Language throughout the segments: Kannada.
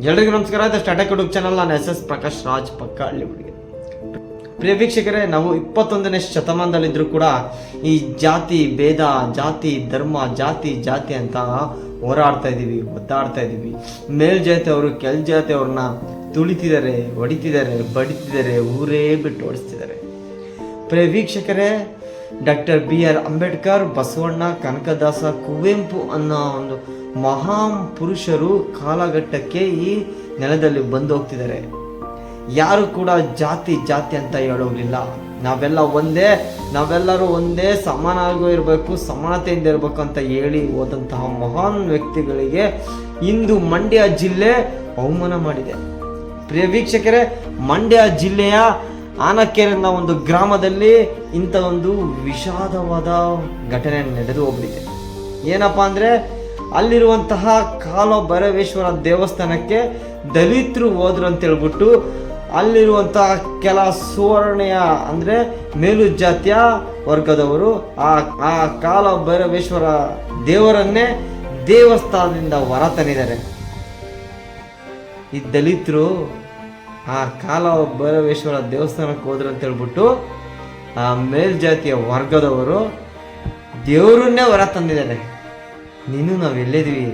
ಎಲ್ರಿಗೂ ನಮಸ್ಕಾರ. ಇದು ಸ್ಟಾಟಕ್ ಯೂಟ್ಯೂಬ್ ಚಾನಲ್ ನಾನು ಎಸ್ ಎಸ್ ಪ್ರಕಾಶ್ ರಾಜ್ ಪಕ್ಕ ಹಳ್ಳಿ ಹುಡುಗಿ. ಪ್ರಿಯ ವೀಕ್ಷಕರೇ, ನಾವು ಇಪ್ಪತ್ತೊಂದನೇ ಶತಮಾನದಲ್ಲಿದ್ದರೂ ಕೂಡ ಈ ಜಾತಿ ಭೇದ, ಜಾತಿ ಧರ್ಮ, ಜಾತಿ ಜಾತಿ ಅಂತ ಹೋರಾಡ್ತಾ ಇದ್ದೀವಿ, ಒದ್ದಾಡ್ತಾ ಇದ್ದೀವಿ. ಮೇಲ್ಜಾತಿಯವರು ಕೆಲ್ ಜಾತಿಯವ್ರನ್ನ ತುಳಿತಿದ್ದಾರೆ, ಹೊಡಿತಿದ್ದಾರೆ, ಬಡಿತಿದ್ದಾರೆ, ಊರೇ ಬಿಟ್ಟು ಓಡಿಸ್ತಿದ್ದಾರೆ. ಪ್ರಿಯ ವೀಕ್ಷಕರೇ doctor B R Ambedkar Basavanna Kanakadasa Kuvempu ಅನ್ನೋ ಒಂದು ಮಹಾನ್ ಪುರುಷರು ಕಾಲಘಟ್ಟಕ್ಕೆ ಈ ನೆಲದಲ್ಲಿ ಬಂದು ಹೋಗ್ತಿದ್ದಾರೆ. ಯಾರು ಕೂಡ ಜಾತಿ ಜಾತಿ ಅಂತ ಹೇಳೋಗಿಲ್ಲ ನಾವೆಲ್ಲ ಒಂದೇ, ನಾವೆಲ್ಲರೂ ಒಂದೇ ಸಮಾನಾಗೂ ಇರಬೇಕು, ಸಮಾನತೆಯಿಂದ ಇರಬೇಕು ಅಂತ ಹೇಳಿ ಹೋದಂತಹ ಮಹಾನ್ ವ್ಯಕ್ತಿಗಳಿಗೆ ಇಂದು ಮಂಡ್ಯ ಜಿಲ್ಲೆ ಅವಮಾನ ಮಾಡಿದೆ. ಪ್ರಿಯ ವೀಕ್ಷಕರೇ, ಮಂಡ್ಯ ಜಿಲ್ಲೆಯ ಆನಕೆರೆ ಅನ್ನೋ ಒಂದು ಗ್ರಾಮದಲ್ಲಿ ಇಂಥ ಒಂದು ವಿಷಾದವಾದ ಘಟನೆ ನಡೆದು ಹೋಗ್ಬಿಟ್ಟಿದೆ. ಏನಪ್ಪ ಅಂದರೆ, ಅಲ್ಲಿರುವಂತಹ ಕಾಲ ಭೈರವೇಶ್ವರ ದೇವಸ್ಥಾನಕ್ಕೆ ದಲಿತರು ಹೋದ್ರು ಅಂತ ಹೇಳ್ಬಿಟ್ಟು, ಅಲ್ಲಿರುವಂತಹ ಕೆಲ ಸುವರ್ಣೆಯ ಅಂದರೆ ಮೇಲು ಜಾತಿಯ ವರ್ಗದವರು ಆ ಆ ಕಾಲ ಭೈರವೇಶ್ವರ ದೇವರನ್ನೇ ದೇವಸ್ಥಾನದಿಂದ ಹೊರ ತಂದಿದ್ದಾರೆ ಈ ದಲಿತರು ಆ ಕಾಲ ಭೈರವೇಶ್ವರ ದೇವಸ್ಥಾನಕ್ಕೆ ಹೋದ್ರು ಅಂತ ಹೇಳ್ಬಿಟ್ಟು, ಆ ಮೇಲ್ಜಾತಿಯ ವರ್ಗದವರು ದೇವರನ್ನೇ ಹೊರ ತಂದಿದ್ದಾರೆ. ನೀನು ನಾವು ಎಲ್ಲಿದ್ದೀವಿ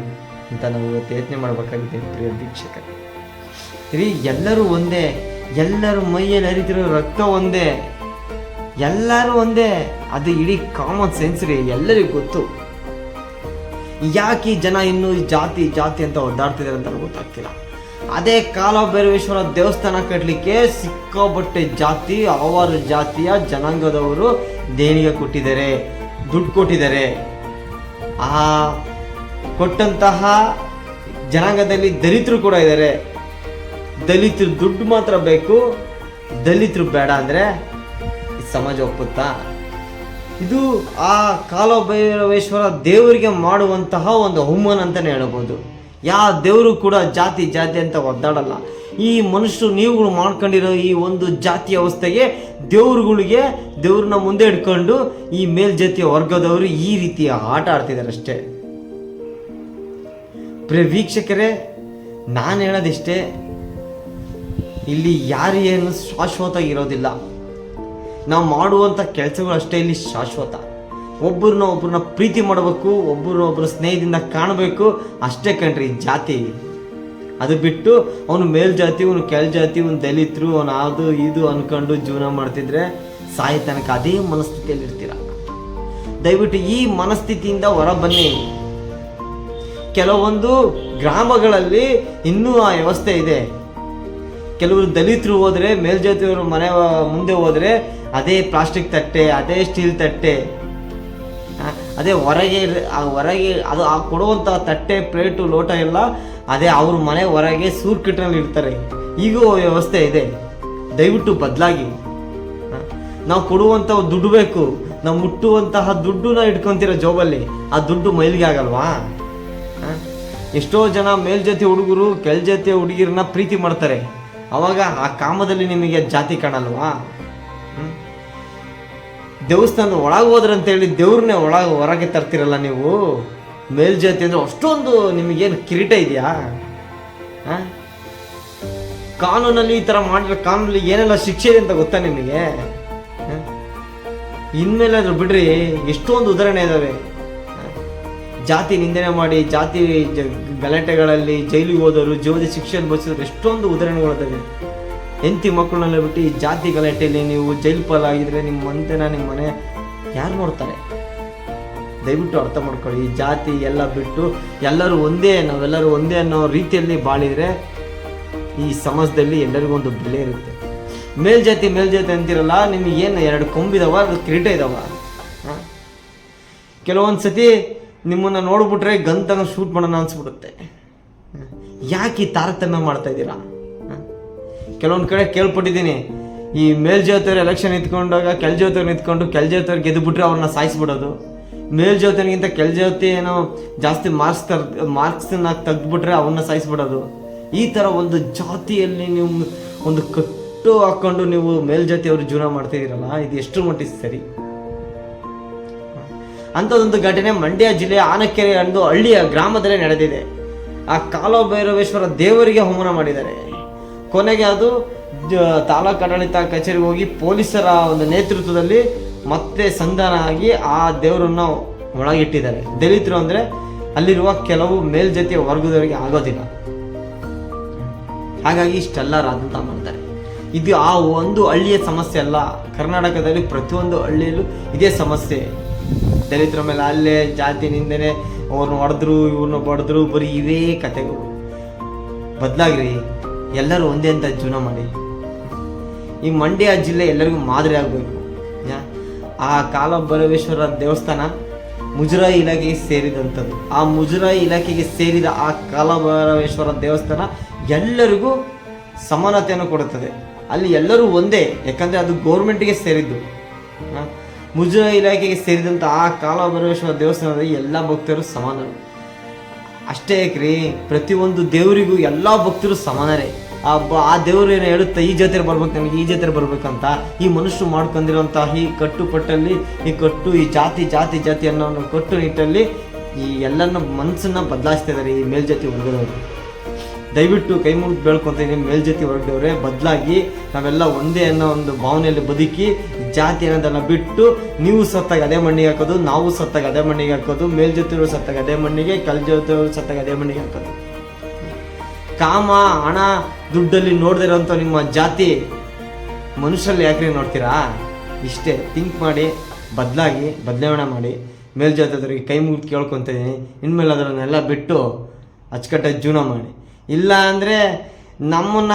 ಅಂತ ನಾವು ಇವತ್ತು ಯತ್ನೆ ಮಾಡಬೇಕಾಗಿದೆ ಪ್ರಿಯ ವೀಕ್ಷಕರೇ. ರೀ ಎಲ್ಲರೂ ಒಂದೇ, ಎಲ್ಲರೂ ಮೈಯಲ್ಲಿ ಹರಿತಿರೋ ರಕ್ತ ಒಂದೇ, ಎಲ್ಲರೂ ಒಂದೇ, ಅದು ಇಡೀ ಕಾಮನ್ ಸೆನ್ಸ್ ರೀ, ಎಲ್ಲರಿಗೂ ಗೊತ್ತು. ಯಾಕೆ ಜನ ಇನ್ನೂ ಜಾತಿ ಜಾತಿ ಅಂತ ಒದ್ದಾಡ್ತಿದ್ದಾರೆ ಅಂತ ಗೊತ್ತಾಗ್ತಿಲ್ಲ. ಅದೇ ಕಾಲಭೈರವೇಶ್ವರ ದೇವಸ್ಥಾನ ಕಟ್ಟಲಿಕ್ಕೆ ಸಿಕ್ಕಾಪಟ್ಟೆ ಜಾತಿ, ಹಲವಾರು ಜಾತಿಯ ಜನಾಂಗದವರು ದೇಣಿಗೆ ಕೊಟ್ಟಿದ್ದಾರೆ, ದುಡ್ಡು ಕೊಟ್ಟಿದ್ದಾರೆ. ಆ ಕೊಟ್ಟಂತಹ ಜನಾಂಗದಲ್ಲಿ ದಲಿತರು ಕೂಡ ಇದ್ದಾರೆ. ದಲಿತರು ದುಡ್ಡು ಮಾತ್ರ ಬೇಕು, ದಲಿತರು ಬೇಡ ಅಂದರೆ ಸಮಾಜ ಒಪ್ಪುತ್ತಾ? ಇದು ಆ ಕಾಲಭೈರವೇಶ್ವರ ದೇವರಿಗೆ ಮಾಡುವಂತಹ ಒಂದು ಅವಮಾನ ಅಂತಲೇ ಹೇಳ್ಬೋದು. ಯಾವ ದೇವರು ಕೂಡ ಜಾತಿ ಜಾತಿ ಅಂತ ಒದ್ದಾಡಲ್ಲ. ಈ ಮನುಷ್ಯರು ನೀವುಗಳು ಮಾಡ್ಕೊಂಡಿರೋ ಈ ಒಂದು ಜಾತಿ ಅವಸ್ಥೆಗೆ ದೇವ್ರುಗಳಿಗೆ ದೇವ್ರನ್ನ ಮುಂದೆ ಇಟ್ಕೊಂಡು ಈ ಮೇಲ್ಜಾತಿಯ ವರ್ಗದವರು ಈ ರೀತಿಯ ಆಟ ಆಡ್ತಿದ್ದಾರೆ ಅಷ್ಟೇ. ಪ್ರಿಯ ವೀಕ್ಷಕರೇ, ನಾನು ಹೇಳೋದಿಷ್ಟೇ, ಇಲ್ಲಿ ಯಾರು ಏನು ಶಾಶ್ವತ ಇರೋದಿಲ್ಲ. ನಾವು ಮಾಡುವಂಥ ಕೆಲಸಗಳು ಅಷ್ಟೇ ಇಲ್ಲಿ ಶಾಶ್ವತ. ಒಬ್ಬರನ್ನ ಒಬ್ಬರನ್ನ ಪ್ರೀತಿ ಮಾಡಬೇಕು, ಒಬ್ಬರನ್ನ ಒಬ್ಬರ ಸ್ನೇಹದಿಂದ ಕಾಣಬೇಕು. ಅಷ್ಟೇ ಕಣ್ರಿ ಜಾತಿ. ಅದು ಬಿಟ್ಟು ಅವನು ಮೇಲ್ಜಾತಿ ಅವನು ಕೆಳ ಜಾತಿ, ಅವನು ದಲಿತರು, ಅವನು ಅದು ಇದು ಅನ್ಕೊಂಡು ಜೀವನ ಮಾಡ್ತಿದ್ರೆ ಸಾಯಿ ತನಕ ಅದೇ ಮನಸ್ಥಿತಿಯಲ್ಲಿ ಇರ್ತೀರ. ದಯವಿಟ್ಟು ಈ ಮನಸ್ಥಿತಿಯಿಂದ ಹೊರ ಬನ್ನಿ ಕೆಲವೊಂದು ಗ್ರಾಮಗಳಲ್ಲಿ ಇನ್ನೂ ಆ ವ್ಯವಸ್ಥೆ ಇದೆ. ಕೆಲವರು ದಲಿತರು ಹೋದರೆ ಮೇಲ್ಜಾತಿಯವರು ಮನೆ ಮುಂದೆ ಹೋದರೆ, ಅದೇ ಪ್ಲಾಸ್ಟಿಕ್ ತಟ್ಟೆ, ಅದೇ ಸ್ಟೀಲ್ ತಟ್ಟೆ. ಅದೇ ಹೊರಗೆ ಆ ಹೊರಗೆ ಅದು ಆ ಕೊಡುವಂಥ ತಟ್ಟೆ, ಪ್ಲೇಟು, ಲೋಟ ಎಲ್ಲ ಅದೇ ಅವ್ರ ಮನೆ ಹೊರಗೆ ಸೂರ್ ಕಿಟ್ನಲ್ಲಿ ಇರ್ತಾರೆ ಈಗೂ ವ್ಯವಸ್ಥೆ ಇದೆ. ದಯವಿಟ್ಟು ಬದಲಾಗಿ. ನಾವು ಕೊಡುವಂಥ ದುಡ್ಡು ಬೇಕು. ನಾವು ಮುಟ್ಟುವಂತಹ ದುಡ್ಡನ್ನ ಇಟ್ಕೊಂತೀರ ಜೋಬಲ್ಲಿ. ಆ ದುಡ್ಡು ಮೈಲಿಗೆ ಆಗಲ್ವಾ? ಎಷ್ಟೋ ಜನ ಮೇಲ್ಜಾತಿ ಹುಡುಗರು ಕೆಳಜಾತಿಯ ಹುಡುಗಿರನ್ನ ಪ್ರೀತಿ ಮಾಡ್ತಾರೆ. ಅವಾಗ ಆ ಕಾಮದಲ್ಲಿ ನಿಮಗೆ ಜಾತಿ ಕಾಣಲ್ವಾ? ದೇವಸ್ಥಾನ ಒಳಗೆ ಹೋದ್ರೆ ಅಂತೇಳಿ ದೇವ್ರನ್ನೇ ಒಳಗೆ ಹೊರಗೆ ತರ್ತಿರಲ್ಲ ನೀವು? ಮೇಲ್ಜಾತಿ ಅಂದರೆ ಅಷ್ಟೊಂದು ನಿಮಗೇನು ಕಿರೀಟ ಇದೆಯಾ? ಕಾನೂನಲ್ಲಿ ಈ ಥರ ಮಾಡಿರೋ ಕಾನೂನಲ್ಲಿ ಏನೆಲ್ಲ ಶಿಕ್ಷೆ ಇದೆ ಅಂತ ಗೊತ್ತಾ ನಿಮಗೆ? ಇನ್ಮೇಲೆ ಅದ್ರ ಬಿಡ್ರಿ, ಎಷ್ಟೊಂದು ಉದಾಹರಣೆ ಇದ್ದಾವೆ ಜಾತಿ ನಿಂದನೆ ಮಾಡಿ, ಜಾತಿ ಗಲಾಟೆಗಳಲ್ಲಿ ಜೈಲಿಗೆ ಹೋದವರು, ಜೀವದ ಶಿಕ್ಷೆ ಅನುಭವಿಸಿದ್ರು ಎಷ್ಟೊಂದು ಉದಾಹರಣೆಗಳಿದಾವೆ ಹೆಂಡತಿ ಮಕ್ಕಳನ್ನೆಲ್ಲ ಬಿಟ್ಟು ಈ ಜಾತಿ ಗಲಾಟೆಯಲ್ಲಿ ನೀವು ಜೈಲ್ ಪಾಲಾಗಿದ್ರೆ ನಿಮ್ಮ ಮಂತೆನ ನಿಮ್ಮ ಮನೆ ಯಾರು ನೋಡ್ತಾರೆ ದಯವಿಟ್ಟು ಅರ್ಥ ಮಾಡ್ಕೊಳ್ಳಿ, ಈ ಜಾತಿ ಎಲ್ಲ ಬಿಟ್ಟು ಎಲ್ಲರೂ ಒಂದೇ, ನಾವೆಲ್ಲರೂ ಒಂದೇ ಅನ್ನೋ ರೀತಿಯಲ್ಲಿ ಬಾಳಿದರೆ ಈ ಸಮಾಜದಲ್ಲಿ ಎಲ್ಲರಿಗೂ ಒಂದು ಬೆಲೆ ಇರುತ್ತೆ ಮೇಲ್ಜಾತಿ ಮೇಲ್ಜಾತಿ ಅಂತಿರಲ್ಲ ಏನು ಎರಡು ಕೊಂಬಿದಾವ ಅದು ಕಿರೀಟ ಇದಾವ? ಕೆಲವೊಂದು ಸತಿ ನಿಮ್ಮನ್ನು ನೋಡ್ಬಿಟ್ರೆ ಗನ್ ಶೂಟ್ ಮಾಡೋಣ ಅನ್ಸ್ಬಿಡುತ್ತೆ ಯಾಕೆ ಈ ತಾರತಮ್ಯ ಮಾಡ್ತಾ ಇದ್ದೀರಾ? ಕೆಲವೊಂದು ಕಡೆ ಕೇಳ್ಪಟ್ಟಿದ್ದೀನಿ. ಈ ಮೇಲ್ಜಾತಿಯವ್ರು ಎಲೆಕ್ಷನ್ ನಿಂತ್ಕೊಂಡಾಗ ಕೆಲ್ಜಾತಿಯವ್ರು ನಿಂತ್ಕೊಂಡು ಕೆಲ್ಜಾತಿಯವ್ರು ಗೆದ್ದುಬಿಟ್ರೆ ಅವ್ರನ್ನ ಸಾಯಿಸ್ಬಿಡೋದು. ಮೇಲ್ಜಾತಿಯನಿಗಿಂತ ಕೆಲ್ಜಾತಿ ಏನೋ ಜಾಸ್ತಿ ಮಾರ್ಕ್ಸ್ ತರ್ ಮಾರ್ಕ್ಸನ್ನ ತೆಗೆದ್ಬಿಟ್ರೆ ಅವ್ರನ್ನ ಸಾಯಿಸ್ಬಿಡೋದು. ಈ ಥರ ಒಂದು ಜಾತಿಯಲ್ಲಿ ನೀವು ಒಂದು ಕಟ್ಟು ಹಾಕ್ಕೊಂಡು ನೀವು ಮೇಲ್ಜಾತಿಯವರು ಜೀವನ ಮಾಡ್ತಿದ್ದೀರಲ್ಲ, ಇದು ಎಷ್ಟು ಮಟ್ಟಿಗೆ ಸರಿ? ಅಂಥದ್ದೊಂದು ಘಟನೆ ಮಂಡ್ಯ ಜಿಲ್ಲೆಯ ಆನಕೆರೆ ಒಂದು ಹಳ್ಳಿಯ ಗ್ರಾಮದಲ್ಲೇ ನಡೆದಿದೆ. ಆ ಕಾಲಭೈರವೇಶ್ವರ ದೇವರಿಗೆ ಹೋಮನ ಮಾಡಿದ್ದಾರೆ. ಕೊನೆಗೆ ಅದು ತಾಲೂಕು ಆಡಳಿತ ಕಚೇರಿಗೆ ಹೋಗಿ ಪೊಲೀಸರ ಒಂದು ನೇತೃತ್ವದಲ್ಲಿ ಮತ್ತೆ ಸಂಧಾನ ಆಗಿ ಆ ದೇವರನ್ನ ಒಳಗಿಟ್ಟಿದ್ದಾರೆ. ದಲಿತರು ಅಂದರೆ ಅಲ್ಲಿರುವ ಕೆಲವು ಮೇಲ್ಜಾತಿಯ ವರ್ಗದವರಿಗೆ ಆಗೋದಿಲ್ಲ. ಹಾಗಾಗಿ ಇಷ್ಟೆಲ್ಲ ರಾಜಂತ ಮಾಡ್ತಾರೆ. ಇದು ಆ ಒಂದು ಹಳ್ಳಿಯ ಸಮಸ್ಯೆ ಅಲ್ಲ. ಕರ್ನಾಟಕದಲ್ಲಿ ಪ್ರತಿಯೊಂದು ಹಳ್ಳಿಯಲ್ಲೂ ಇದೇ ಸಮಸ್ಯೆ. ದಲಿತರ ಮೇಲೆ ಅಲ್ಲೇ ಜಾತಿ ನಿಂದನೆ ಅವ್ರನ್ನ ಹೊಡೆದ್ರು, ಇವ್ರನ್ನ ಬಡಿದ್ರು ಬರೀ ಇವೇ ಕತೆಗಳು. ಬದಲಾಗ್ರಿ. ಎಲ್ಲರೂ ಒಂದೇ ಅಂತ ಜೀವನ ಮಾಡಿ. ಈ ಮಂಡ್ಯ ಜಿಲ್ಲೆ ಎಲ್ಲರಿಗೂ ಮಾದರಿ ಆಗಬೇಕು. ಆ ಕಾಲಭೈರವೇಶ್ವರ ದೇವಸ್ಥಾನ ಮುಜರಾಯಿ ಇಲಾಖೆಗೆ ಸೇರಿದಂಥದ್ದು. ಆ ಮುಜರಾಯಿ ಇಲಾಖೆಗೆ ಸೇರಿದ ಆ ಕಾಲಭೈರವೇಶ್ವರ ದೇವಸ್ಥಾನ ಎಲ್ಲರಿಗೂ ಸಮಾನತೆಯನ್ನು ಕೊಡುತ್ತದೆ. ಅಲ್ಲಿ ಎಲ್ಲರೂ ಒಂದೇ, ಯಾಕಂದರೆ ಅದು ಗೌರ್ಮೆಂಟ್ಗೆ ಸೇರಿದ್ದು. ಮುಜರಾಯಿ ಇಲಾಖೆಗೆ ಸೇರಿದಂಥ ಆ ಕಾಲಭೈರವೇಶ್ವರ ದೇವಸ್ಥಾನದಲ್ಲಿ ಎಲ್ಲ ಭಕ್ತರು ಸಮಾನರು. ಅಷ್ಟೇ ಯಾಕ್ರಿ ಪ್ರತಿಯೊಂದು ದೇವರಿಗೂ ಎಲ್ಲ ಭಕ್ತರು ಸಮಾನರೇ. ಆ ಆ ದೇವರು ಏನು ಹೇಳುತ್ತೆ? ಈ ಜಾತ್ರೆ ಬರ್ಬೇಕು ನಮಗೆ ಈ ಜಾತ್ರೆ ಬರ್ಬೇಕಂತ. ಈ ಮನುಷ್ಯರು ಮಾಡ್ಕೊಂಡಿರೋಂತಹ ಈ ಕಟ್ಟುಪಟ್ಟಲ್ಲಿ, ಈ ಕಟ್ಟು, ಈ ಜಾತಿ ಜಾತಿ ಜಾತಿ ಅನ್ನೋ ಕಟ್ಟು ನಿಟ್ಟಲ್ಲಿ ಈ ಎಲ್ಲನ ಮನಸ್ಸನ್ನ ಬದಲಾಯಿಸ್ತಾ ಇದ್ದಾರೆ ಈ ಮೇಲ್ಜಾತಿ ವರ್ಗದವರು. ದಯವಿಟ್ಟು ಕೈ ಮುಗಿದು ಬೆಳ್ಕೊತೀನಿ ಮೇಲ್ಜಾತಿ ಹೊರಗಡೆಯವರೇ ಬದಲಾಗಿ ನಾವೆಲ್ಲ ಒಂದೇ ಅನ್ನೋ ಒಂದು ಭಾವನೆಯಲ್ಲಿ ಬದುಕಿ ಜಾತಿ ಅನ್ನೋದನ್ನು ಬಿಟ್ಟು ನೀವು ಸತ್ತಾಗ ಅದೇ ಮಣ್ಣಿಗೆ ಹಾಕೋದು, ನಾವು ಸತ್ತಾಗ ಅದೇ ಮಣ್ಣಿಗೆ ಹಾಕೋದು ಮೇಲ್ಜಾತಿಯವರು ಸತ್ತಾಗ ಅದೇ ಮಣ್ಣಿಗೆ ಕಲ್ಜಾತಿಯವರು ಸತ್ತಾಗ ಅದೇ ಮಣ್ಣಿಗೆ ಹಾಕೋದು. ಕಾಮ, ಹಣ, ದುಡ್ಡಲ್ಲಿ ನೋಡದಿರೋಂಥ ನಿಮ್ಮ ಜಾತಿ ಮನುಷ್ಯರಲ್ಲಿ ಯಾಕ್ರಿ ನೋಡ್ತೀರಾ? ಇಷ್ಟೇ ಥಿಂಕ್ ಮಾಡಿ, ಬದಲಾಗಿ, ಬದಲಾವಣೆ ಮಾಡಿ ಮೇಲ್ಜಾತಿಯವರಿಗೆ ಕೈ ಮುಗಿದು ಕೇಳ್ಕೊತಿದ್ದೀನಿ ಇನ್ಮೇಲೆ ಅದನ್ನೆಲ್ಲ ಬಿಟ್ಟು ಅಚ್ಚುಕಟ್ಟಾಗಿ ಜೀವನ ಮಾಡಿ. ಇಲ್ಲ ಅಂದರೆ ನಮ್ಮನ್ನ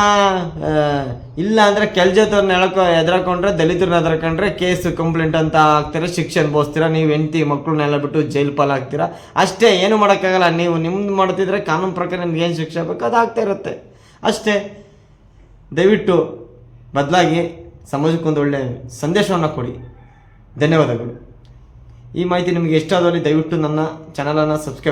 ಇಲ್ಲ ಅಂದರೆ ಕೆಲ್ಜಾತವ್ರನ್ನ ಎಳ್ಕೊ, ಎದ್ರಾಕೊಂಡ್ರೆ ದಲಿತರನ್ನ ಎದ್ರಕೊಂಡ್ರೆ ಕೇಸ್ ಕಂಪ್ಲೇಂಟ್ ಅಂತ ಹಾಕ್ತೀರ ಶಿಕ್ಷೆ ಅನುಭವಿಸ್ತೀರಾ ನೀವು ಹೆಂಡತಿ ಮಕ್ಕಳನ್ನೆಲ್ಲ ಬಿಟ್ಟು ಜೈಲ್ ಪಾಲಾಗ್ತೀರ? ಅಷ್ಟೇ, ಏನು ಮಾಡೋಕ್ಕಾಗಲ್ಲ. ನೀವು ನಿಮ್ದು ಮಾಡ್ತಿದ್ರೆ ಕಾನೂನು ಪ್ರಕಾರ ನಿಮ್ಗೆ ಏನು ಶಿಕ್ಷೆ ಬೇಕು ಅದು ಆಗ್ತಾ ಇರುತ್ತೆ. ಅಷ್ಟೇ. ದಯವಿಟ್ಟು ಬದಲಾಗಿ ಸಮಾಜಕ್ಕೊಂದು ಒಳ್ಳೆ ಸಂದೇಶವನ್ನು ಕೊಡಿ. ಧನ್ಯವಾದಗಳು. ಈ ಮಾಹಿತಿ ನಿಮಗೆ ಇಷ್ಟ ಆದಲ್ಲಿ ದಯವಿಟ್ಟು ನನ್ನ ಚಾನಲನ್ನು ಸಬ್ಸ್ಕ್ರೈಬ್